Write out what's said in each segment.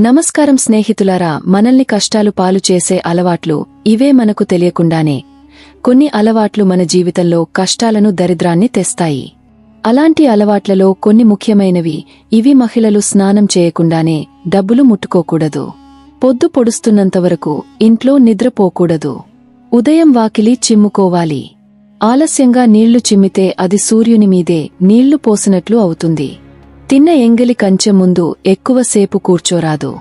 నమస్కారం స్నేహితులారా మనల్ని కష్టాలు పాలు చేసే అలవాట్లు ఇవే మనకు తెలియకుండానే. కొన్ని అలవాట్లు మన జీవితంలో కష్టాలను దరిద్రాన్ని తెస్తాయి. అలాంటి అలవాట్లలో కొన్ని ముఖ్యమైనవి ఇవి మహిళలు స్నానం చేయకుండానే డబ్బులు ముట్టుకోకూడదు. పొద్దు పొడుస్తున్నంతవరకు ఇంట్లో నిద్రపోకూడదు ఉదయం వాకిలి చిమ్ముకోవాలి. ఆలస్యంగా నీళ్ళు చిమ్మితే అది సూర్యుని మీదే నీళ్ళు పోసినట్లు అవుతుంది. తిన్న ఎంగిలి కంచె ముందు ఎక్కువసేపు కూర్చోరాదు.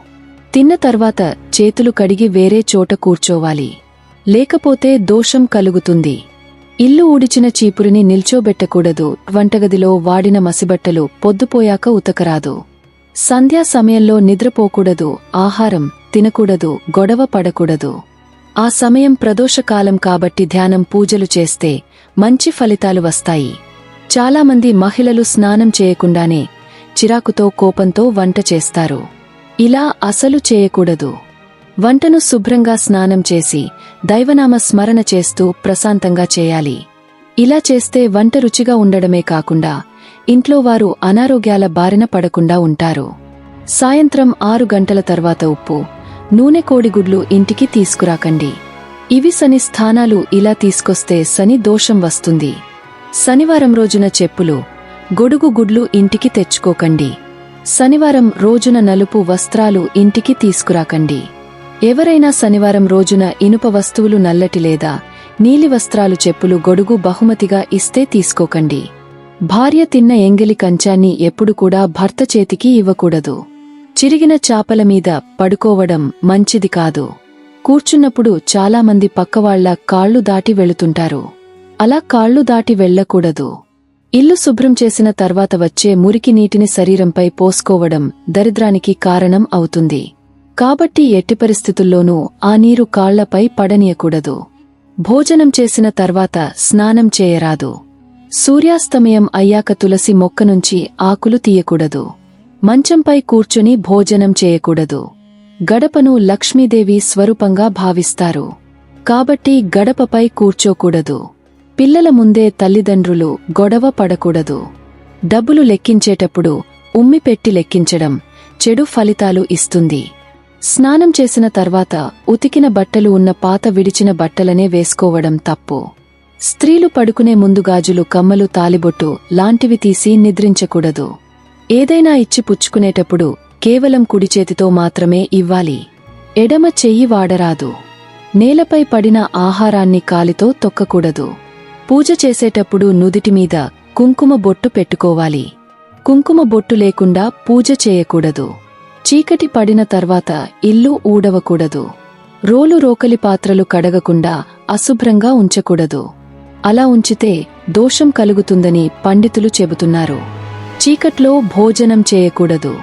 తిన్న తర్వాత చేతులు కడిగి వేరే చోట కూర్చోవాలి. లేకపోతే దోషం కలుగుతుంది. ఇల్లు ఊడిచిన చీపురిని నిల్చోబెట్టకూడదు. వంటగదిలో వాడిన మసిబట్టలు పొద్దుపోయాక ఉతకరాదు. సంధ్యా సమయంలో నిద్రపోకూడదు. ఆహారం తినకూడదు. గొడవ పడకూడదు. ఆ సమయం ప్రదోషకాలం కాబట్టి ధ్యానం పూజలు చేస్తే మంచి ఫలితాలు వస్తాయి. చాలామంది మహిళలు స్నానం చేయకుండానే చిరాకుతో కోపంతో వంట చేస్తారు. ఇలా అసలు చేయకూడదు. వంటను శుభ్రంగా స్నానం చేసి దైవనామ స్మరణ చేస్తూ ప్రశాంతంగా చేయాలి. ఇలా చేస్తే వంట రుచిగా ఉండడమే కాకుండా ఇంట్లో వారు అనారోగ్యాల బారిన పడకుండా ఉంటారు. సాయంత్రం ఆరు గంటల తర్వాత ఉప్పు నూనె కోడిగుడ్లు ఇంటికి తీసుకురాకండి. ఇవి శని స్థానాలు ఇలా తీసుకొస్తే శని దోషం వస్తుంది. శనివారం రోజున చెప్పులు గొడుగు గుడ్లు ఇంటికి తెచ్చుకోకండి. శనివారం రోజున నలుపు వస్త్రాలు ఇంటికి తీసుకురాకండి. ఎవరైనా శనివారం రోజున ఇనుప వస్తువులు నల్లటి లేదా నీలి వస్త్రాలు చెప్పులు గొడుగు బహుమతిగా ఇస్తే తీసుకోకండి. భార్య తిన్న ఎంగిలి కంచాన్ని ఎప్పుడు కూడా భర్త చేతికి ఇవ్వకూడదు. చిరిగిన చాపల మీద పడుకోవడం మంచిది కాదు. కూర్చున్నప్పుడు చాలామంది పక్కవాళ్ళ కాళ్ళు దాటి వెళుతుంటారు. అలా కాళ్ళు దాటి వెళ్ళకూడదు ఇల్లు శుభ్రం చేసిన తర్వాత వచ్చే మురికి నీటిని శరీరంపై పోసుకోవడం దరిద్రానికి కారణం అవుతుంది. కాబట్టి ఎట్టి పరిస్థితుల్లోనూ ఆ నీరు కాళ్ళపై పడనీయకూడదు. భోజనం చేసిన తర్వాత స్నానం చేయరాదు. సూర్యాస్తమయం అయ్యాక తులసి మొక్క నుంచి ఆకులు తీయకూడదు. మంచంపై కూర్చుని భోజనం చేయకూడదు. గడపను లక్ష్మీదేవి స్వరూపంగా భావిస్తారు. కాబట్టి గడపపై కూర్చోకూడదు. పిల్లల ముందే తల్లిదండ్రులు గొడవ పడకూడదు. డబ్బులు లెక్కించేటప్పుడు ఉమ్మి పెట్టి లెక్కించడం చెడు ఫలితాలు ఇస్తుంది. స్నానం చేసిన తర్వాత ఉతికిన బట్టలు ఉన్న పాత విడిచిన బట్టలనే వేసుకోవడం తప్పు. స్త్రీలు పడుకునే ముందు గాజులు కమ్మలు తాలిబొట్టు లాంటివి తీసి నిద్రించకూడదు. ఏదైనా ఇచ్చి పుచ్చుకునేటప్పుడు కేవలం కుడిచేతితో మాత్రమే ఇవ్వాలి. ఎడమ చెయ్యి వాడరాదు. నేలపై పడిన ఆహారాన్ని కాలితో తొక్కకూడదు. పూజ చేసేటప్పుడు నుదిటిమీద కుంకుమ బొట్టు పెట్టుకోవాలి. కుంకుమ బొట్టు లేకుండా పూజ చేయకూడదు. చీకటి పడిన తర్వాత ఇల్లు ఊడవకూడదు. రోలు రోకలి పాత్రలు కడగకుండా అశుభ్రంగా ఉంచకూడదు. అలా ఉంచితే దోషం కలుగుతుందని పండితులు చెబుతున్నారు. చీకట్లో భోజనం చేయకూడదు.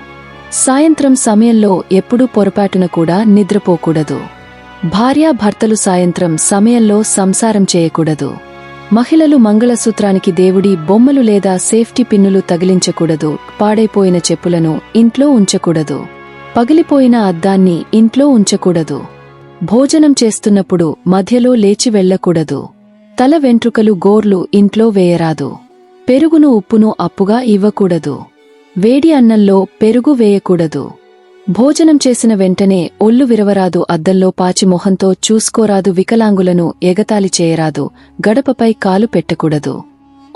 సాయంత్రం సమయంలో ఎప్పుడూ పొరపాటున కూడా నిద్రపోకూడదు. భార్యాభర్తలు సాయంత్రం సమయంలో సంసారం చేయకూడదు. మహిళలు మంగళసూత్రానికి దేవుడి బొమ్మలు లేదా సేఫ్టీ పిన్నులు తగిలించకూడదు. పాడైపోయిన చెప్పులను ఇంట్లో ఉంచకూడదు. పగిలిపోయిన అద్దాన్ని ఇంట్లో ఉంచకూడదు. భోజనం చేస్తున్నప్పుడు మధ్యలో లేచి వెళ్ళకూడదు తల వెంట్రుకలు గోర్లు ఇంట్లో వేయరాదు. పెరుగును ఉప్పును అప్పుగా ఇవ్వకూడదు. వేడి అన్నంలో పెరుగు వేయకూడదు. భోజనం చేసిన వెంటనే ఒళ్ళు విరవరాదు అద్దంలో పాచి మొహంతో చూసుకోరాదు వికలాంగులను ఎగతాళి చేయరాదు గడపపై కాలు పెట్టకూడదు.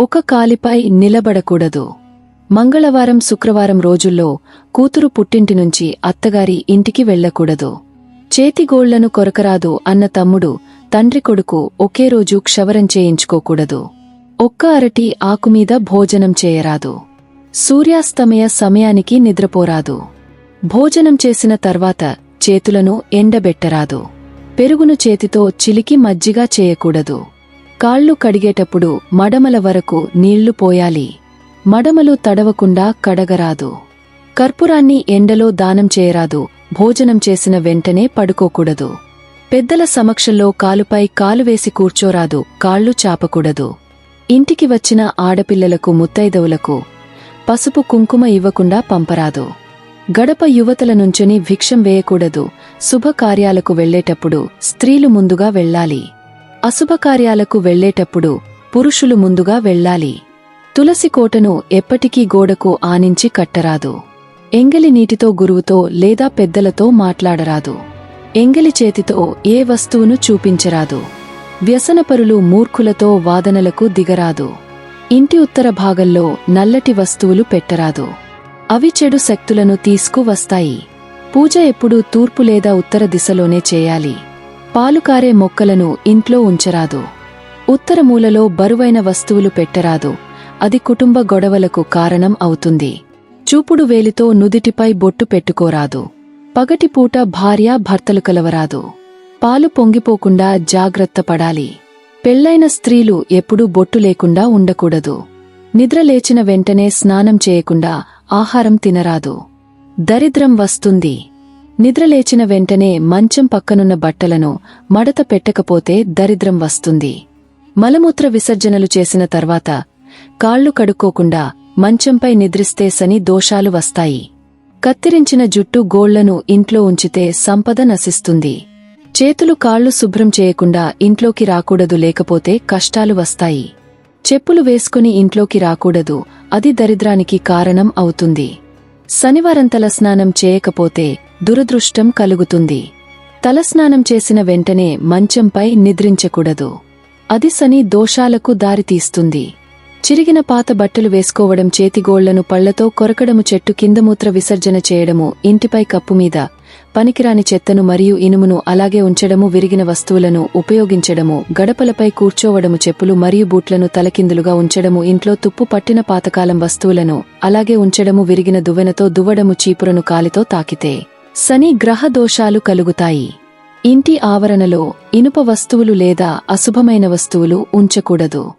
ఒక కాలిపై నిలబడకూడదు. మంగళవారం శుక్రవారం రోజుల్లో కూతురు పుట్టింటి నుంచి అత్తగారి ఇంటికి వెళ్ళకూడదు చేతిగోళ్ళను కొరకరాదు అన్న తమ్ముడు తండ్రి కొడుకు ఒకే రోజు క్షవరం చేయించుకోకూడదు. ఒక్క అరటి ఆకుమీద భోజనం చేయరాదు. సూర్యాస్తమయ సమయానికి నిద్రపోరాదు. భోజనం చేసిన తర్వాత చేతులను ఎండబెట్టరాదు. పెరుగును చేతితో చిలికి మజ్జిగా చేయకూడదు. కాళ్ళు కడిగేటప్పుడు మడమల వరకు నీళ్ళు పోయాలి. మడమలు తడవకుండా కడగరాదు. కర్పూరాన్ని ఎండలో దానం చేయరాదు. భోజనం చేసిన వెంటనే పడుకోకూడదు. పెద్దల సమక్షంలో కాలుపై కాలు వేసి కూర్చోరాదు. కాళ్ళు చాపకూడదు. ఇంటికి వచ్చిన ఆడపిల్లలకు ముత్తైదవులకు పసుపు కుంకుమ ఇవ్వకుండా పంపరాదు. గడప యువతల నుంచుని భిక్షం వేయకూడదు. శుభకార్యాలకు వెళ్ళేటప్పుడు స్త్రీలు ముందుగా వెళ్ళాలి అశుభకార్యాలకు వెళ్ళేటప్పుడు పురుషులు ముందుగా వెళ్ళాలి తులసి కోటను ఎప్పటికీ గోడకు ఆనించి కట్టరాదు. ఎంగలి నీటితో గురువుతో లేదా పెద్దలతో మాట్లాడరాదు. ఎంగలి చేతితో ఏ వస్తువును చూపించరాదు. వ్యసనపరులు మూర్ఖులతో వాదనలకు దిగరాదు. ఇంటి ఉత్తర భాగంలో నల్లటి వస్తువులు పెట్టరాదు. అవి చెడు శక్తులను తీసుకువస్తాయి. పూజ ఎప్పుడూ తూర్పు లేదా ఉత్తర దిశలోనే చేయాలి. పాలుకారే మొక్కలను ఇంట్లో ఉంచరాదు. ఉత్తర మూలలో బరువైన వస్తువులు పెట్టరాదు. అది కుటుంబ గొడవలకు కారణం అవుతుంది. చూపుడు వేలితో నుదిటిపై బొట్టు పెట్టుకోరాదు. పగటిపూట భార్య భర్తలు కలవరాదు. పాలు పొంగిపోకుండా జాగ్రత్త పడాలి. పెళ్ళైన స్త్రీలు ఎప్పుడూ బొట్టు లేకుండా ఉండకూడదు. నిద్రలేచిన వెంటనే స్నానం చేయకుండా ఆహారం తినరాదు. దరిద్రం వస్తుంది. నిద్రలేచిన వెంటనే మంచం పక్కనున్న బట్టలను మడత పెట్టకపోతే దరిద్రం వస్తుంది. మలమూత్ర విసర్జనలు చేసిన తర్వాత కాళ్ళు కడుక్కోకుండా మంచంపై నిద్రిస్తే సని దోషాలు వస్తాయి. కత్తిరించిన జుట్టు గోళ్ళను ఇంట్లో ఉంచితే సంపద నశిస్తుంది. చేతులు కాళ్ళు శుభ్రం చేయకుండా ఇంట్లోకి రాకూడదు లేకపోతే కష్టాలు వస్తాయి. చెప్పులు వేసుకుని ఇంట్లోకి రాకూడదు. అది దరిద్రానికి కారణం అవుతుంది. శనివారం తలస్నానం చేయకపోతే దురదృష్టం కలుగుతుంది. తలస్నానం చేసిన వెంటనే మంచంపై నిద్రించకూడదు. అది శని దోషాలకు దారితీస్తుంది. చిరిగిన పాత బట్టలు వేసుకోవడం చేతిగోళ్ళను పళ్ళతో కొరకడము చెట్టు కింద మూత్ర విసర్జన చేయడము ఇంటిపై కప్పు మీద పనికిరాని చెత్తను మరియు ఇనుమును అలాగే ఉంచడము విరిగిన వస్తువులను ఉపయోగించడము గడపలపై కూర్చోవడము చెప్పులు మరియు బూట్లను తలకిందులుగా ఉంచడము ఇంట్లో తుప్పు పట్టిన పాతకాలం వస్తువులను అలాగే ఉంచడము విరిగిన దువ్వెనతో దువ్వడము చీపురను కాలితో తాకితే శని గ్రహ దోషాలు కలుగుతాయి. ఇంటి ఆవరణలో ఇనుప వస్తువులు లేదా అశుభమైన వస్తువులు ఉంచకూడదు.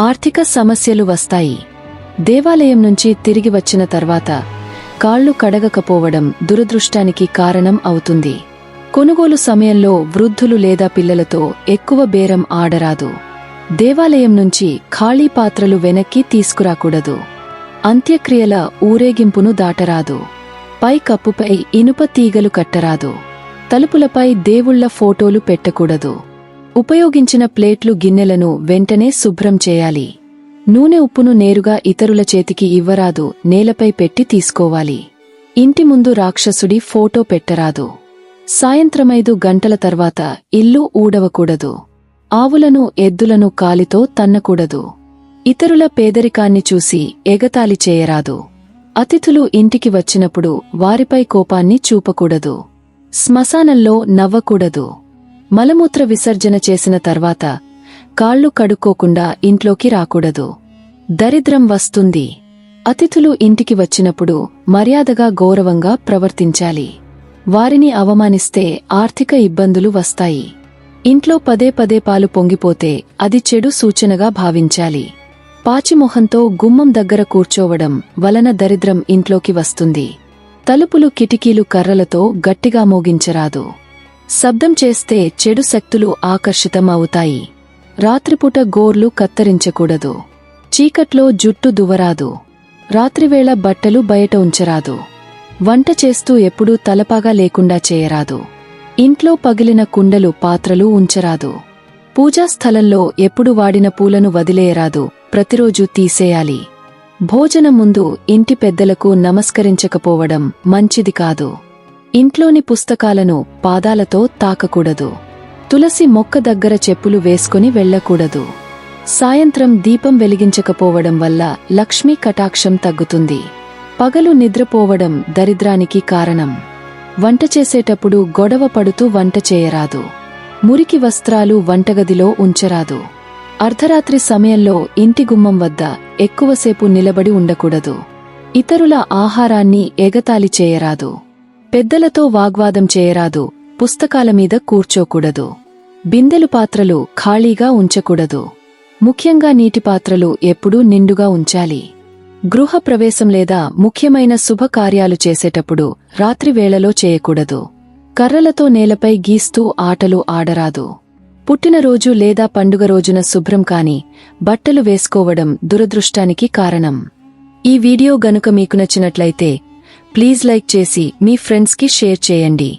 ఆర్థిక సమస్యలు వస్తాయి. దేవాలయం నుంచి తిరిగి వచ్చిన తర్వాత కాళ్ళు కడగకపోవడం దురదృష్టానికి కారణం అవుతుంది. కొనుగోలు సమయంలో వృద్ధులు లేదా పిల్లలతో ఎక్కువ బేరం ఆడరాదు. దేవాలయం నుంచి ఖాళీ పాత్రలు వెనక్కి తీసుకురాకూడదు. అంత్యక్రియల ఊరేగింపును దాటరాదు. పై కప్పుపై ఇనుప తీగలు కట్టరాదు. తలుపులపై దేవుళ్ళ ఫోటోలు పెట్టకూడదు. ఉపయోగించిన ప్లేట్లు గిన్నెలను వెంటనే శుభ్రం చేయాలి. నూనె ఉప్పును నేరుగా ఇతరుల చేతికి ఇవ్వరాదు నేలపై పెట్టి తీసుకోవాలి. ఇంటి ముందు రాక్షసుడి ఫోటో పెట్టరాదు. సాయంత్రమైదు గంటల తర్వాత ఇల్లు ఊడవకూడదు. ఆవులను ఎద్దులను కాలితో తన్నకూడదు. ఇతరుల పేదరికాన్ని చూసి ఎగతాళి చేయరాదు. అతిథులు ఇంటికి వచ్చినప్పుడు వారిపై కోపాన్ని చూపకూడదు. శ్మశానంలో నవ్వకూడదు. మలమూత్ర విసర్జన చేసిన తర్వాత కాళ్ళు కడుక్కోకుండా ఇంట్లోకి రాకూడదు. దరిద్రం వస్తుంది. అతిథులు ఇంటికి వచ్చినప్పుడు మర్యాదగా గౌరవంగా ప్రవర్తించాలి. వారిని అవమానిస్తే ఆర్థిక ఇబ్బందులు వస్తాయి. ఇంట్లో పదే పదే పాలు పొంగిపోతే అది చెడు సూచనగా భావించాలి. పాచిమొహంతో గుమ్మం దగ్గర కూర్చోవడం వలన దరిద్రం ఇంట్లోకి వస్తుంది. తలుపులు కిటికీలు కర్రలతో గట్టిగా మోగించరాదు. శబ్దం చేస్తే చెడు శక్తులు ఆకర్షితం అవుతాయి రాత్రిపూట గోర్లు కత్తరించకూడదు. చీకట్లో జుట్టు దువరాదు రాత్రివేళ బట్టలు బయట ఉంచరాదు. వంట చేస్తూ ఎప్పుడూ తలపాగా లేకుండా చేయరాదు. ఇంట్లో పగిలిన కుండలు పాత్రలు ఉంచరాదు. పూజాస్థలంలో ఎప్పుడు వాడిన పూలను వదిలేయరాదు. ప్రతిరోజు తీసేయాలి. భోజనం ముందు ఇంటి పెద్దలకు నమస్కరించకపోవడం మంచిది కాదు. ఇంట్లోని పుస్తకాలను పాదాలతో తాకకూడదు. తులసి మొక్క దగ్గర చెప్పులు వేసుకుని వెళ్ళకూడదు సాయంత్రం దీపం వెలిగించకపోవడం వల్ల లక్ష్మీ కటాక్షం తగ్గుతుంది. పగలు నిద్రపోవడం దరిద్రానికి కారణం. వంట చేసేటప్పుడు గొడవ పడుతూ వంట చేయరాదు. మురికి వస్త్రాలు వంటగదిలో ఉంచరాదు. అర్ధరాత్రి సమయంలో ఇంటి గుమ్మం వద్ద ఎక్కువసేపు నిలబడి ఉండకూడదు. ఇతరుల ఆహారాన్ని ఎగతాళి చేయరాదు. పెద్దలతో వాగ్వాదం చేయరాదు. పుస్తకాల మీద కూర్చోకూడదు. బిందెలు పాత్రలు ఖాళీగా ఉంచకూడదు. ముఖ్యంగా నీటి పాత్రలు ఎప్పుడూ నిండుగా ఉంచాలి. గృహ ప్రవేశం లేదా ముఖ్యమైన శుభకార్యాలు చేసేటప్పుడు రాత్రివేళలో చేయకూడదు. కర్రలతో నేలపై గీస్తూ ఆటలు ఆడరాదు. పుట్టినరోజు లేదా పండుగ రోజున శుభ్రం కాని బట్టలు వేసుకోవడం దురదృష్టానికి కారణం. ఈ వీడియో గనుక మీకు నచ్చినట్లయితే ప్లీజ్ లైక్ చేసి మీ ఫ్రెండ్స్కి షేర్ చేయండి.